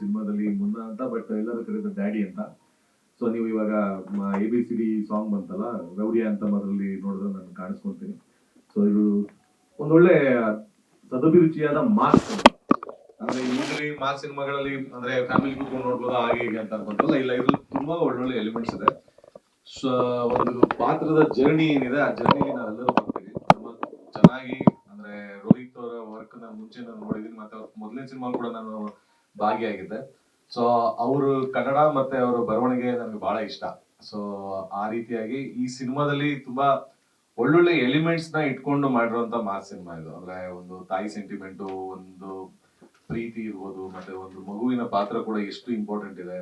ಸಿನಿಮಾದಲ್ಲಿ ಮುನ್ನ ಅಂತ ಬಟ್ ಎಲ್ಲರೂ ಕರೆದ ಡ್ಯಾಡಿ ಅಂತ. ಸೊ ನೀವು ಇವಾಗ A B C D song ಬಂತಲ್ಲ ರೌಡಿಯಾ ಅಂತ ಅದರಲ್ಲಿ ನೋಡಿದ್ರೆ ನಾನು ಕಾಣಿಸ್ಕೊಂತೀನಿ. ಸೊ ಇದು ಒಂದೊಳ್ಳೆ ಸದಭಿರುಚಿಯಾದ ಮಾಸ್ ಅಂದ್ರೆ ಯೂಶಲಿ ಮಾಸ್ ಸಿನಿಮಾಗಳಲ್ಲಿ, ಅಂದ್ರೆ ಫ್ಯಾಮಿಲಿ ಕೂತ್ಕೊಂಡು ನೋಡ್ಬೋದು, ಹಾಗೆ ಹೀಗೆ ಅಂತ ಅನ್ಕೊಂತಲ್ಲ ಇಲ್ಲ, ಇದ್ರಲ್ಲಿ ತುಂಬಾ ಒಳ್ಳೊಳ್ಳೆ ಎಲಿಮೆಂಟ್ಸ್ ಇದೆ. ಸೊ ಒಂದು ಪಾತ್ರದ ಜರ್ನಿ ಏನಿದೆ, ಆ ಜರ್ನಿಲಿ ನಾವೆಲ್ಲರೂ ಬರ್ತೀವಿ. ತುಂಬಾ ಚೆನ್ನಾಗಿ, ಅಂದ್ರೆ ರೋಹಿತ್ ಅವರ ವರ್ಕ್ ನಾನು ಮುಂಚೆ ನಾನು ನೋಡಿದೀನಿ ಮತ್ತೆ ಮೊದಲನೇ ಸಿನಿಮಾ ಕೂಡ ನಾನು ಭಾಗಿಯಾಗಿದ್ದೆ ಸೊ ಅವರು ಕನ್ನಡ ಮತ್ತೆ ಅವರ ಬರವಣಿಗೆ ನನಗೆ ಬಹಳ ಇಷ್ಟ. ಸೊ ಆ ರೀತಿಯಾಗಿ ಈ ಸಿನಿಮಾದಲ್ಲಿ ತುಂಬಾ ಒಳ್ಳೊಳ್ಳೆ ಎಲಿಮೆಂಟ್ಸ್ನ ಇಟ್ಕೊಂಡು ಮಾಡಿರುವಂತ ಮಾಸ್ ಸಿನಿಮಾ ಇದು. ಅಂದ್ರೆ ಒಂದು ತಾಯಿ ಸೆಂಟಿಮೆಂಟು ಒಂದು ಪ್ರೀತಿ ಇರ್ಬೋದು, ಮತ್ತೆ ಒಂದು ಮಗುವಿನ ಪಾತ್ರ ಕೂಡ ಎಷ್ಟು ಇಂಪಾರ್ಟೆಂಟ್ ಇದೆ.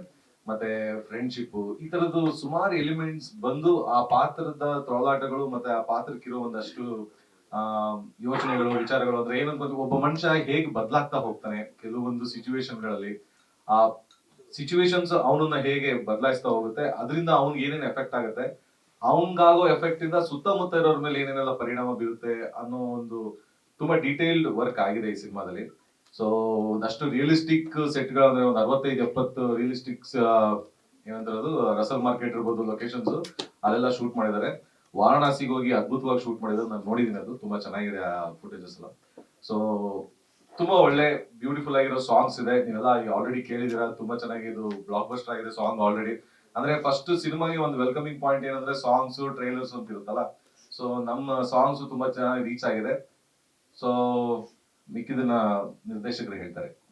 ಮತ್ತೆ ಫ್ರೆಂಡ್ಶಿಪ್ ಈ ತರದ್ದು ಸುಮಾರು ಎಲಿಮೆಂಟ್ಸ್ ಬಂದು ಆ ಪಾತ್ರದ ತೊಳಲಾಟಗಳು ಮತ್ತೆ ಆ ಪಾತ್ರಕ್ಕಿರೋ ಒಂದಷ್ಟು ಯೋಚನೆಗಳು, ವಿಚಾರಗಳು ಅಂದ್ರೆ ಏನಂತ ಒಬ್ಬ ಮನುಷ್ಯ ಹೇಗೆ ಬದಲಾಗ್ತಾ ಹೋಗ್ತಾನೆ ಕೆಲವೊಂದು ಸಿಚುವೇಶನ್ಗಳಲ್ಲಿ ಆ ಸಿಚುವೇಶನ್ಸ್ ಅವನನ್ನ ಹೇಗೆ ಬದಲಾಯಿಸ್ತಾ ಹೋಗುತ್ತೆ, ಅದರಿಂದ ಅವ್ನಿಗೆ ಏನೇನು ಎಫೆಕ್ಟ್ ಆಗುತ್ತೆ, ಅವನ್ಗಾಗೋ ಎಫೆಕ್ಟ್ ಇಂದ ಸುತ್ತಮುತ್ತ ಇರೋರ್ ಮೇಲೆ ಏನೇನೆಲ್ಲ ಪರಿಣಾಮ ಬೀರುತ್ತೆ ಅನ್ನೋ ಒಂದು ತುಂಬಾ ಡೀಟೇಲ್ಡ್ ವರ್ಕ್ ಆಗಿದೆ ಈ ಸಿನಿಮಾದಲ್ಲಿ. ಸೊ ಒಂದಷ್ಟು ರಿಯಲಿಸ್ಟಿಕ್ ಸೆಟ್ಗಳು ಅಂದ್ರೆ ಒಂದು ಅರವತ್ತೈದು, ಎಪ್ಪತ್ತು ರಿಯಲಿಸ್ಟಿಕ್ಸ್ ಏನಂತಾರದು ರಸಲ್ ಮಾರ್ಕೆಟ್ ಇರ್ಬೋದು ಲೊಕೇಶನ್ಸ್ ಅದೆಲ್ಲ ಶೂಟ್ ಮಾಡಿದ್ದಾರೆ. ವಾರಣಾಸಿಗೆ ಹೋಗಿ ಅದ್ಭುತವಾಗಿ ಶೂಟ್ ಮಾಡಿದ್ರು ನಾನು ನೋಡಿದ್ದೀನಿ ಅದು. ತುಂಬಾ ಚೆನ್ನಾಗಿದೆ ಆ ಫುಟೇಜಸ್ ಎಲ್ಲ. ಸೊ ತುಂಬಾ ಒಳ್ಳೆ ಬ್ಯೂಟಿಫುಲ್ ಆಗಿರೋ ಸಾಂಗ್ಸ್ ಇದೆ. ನೀವೆಲ್ಲ ಆಲ್ರೆಡಿ ಕೇಳಿದಿರ ತುಂಬಾ ಚೆನ್ನಾಗಿ ಇದು ಬ್ಲಾಕ್ ಬಸ್ಟರ್ ಆಗಿದೆ ಸಾಂಗ್ ಆಲ್ರೆಡಿ ಅಂದ್ರೆ ಫಸ್ಟ್ ಸಿನಿಮಾಗೆ ಒಂದು ವೆಲ್ಕಮಿಂಗ್ ಪಾಯಿಂಟ್ ಏನಂದ್ರೆ ಸಾಂಗ್ಸ್ ಟ್ರೈಲರ್ಸ್ ಅಂತ ಇರುತ್ತಲ್ಲ? ಸೊ ನಮ್ಮ ಸಾಂಗ್ಸ್ ತುಂಬಾ ಚೆನ್ನಾಗಿ ರೀಚ್ ಆಗಿದೆ. ಸೊ ಮಿಕ್ಕಿದನ್ನ ನಿರ್ದೇಶಕರು ಹೇಳ್ತಾರೆ.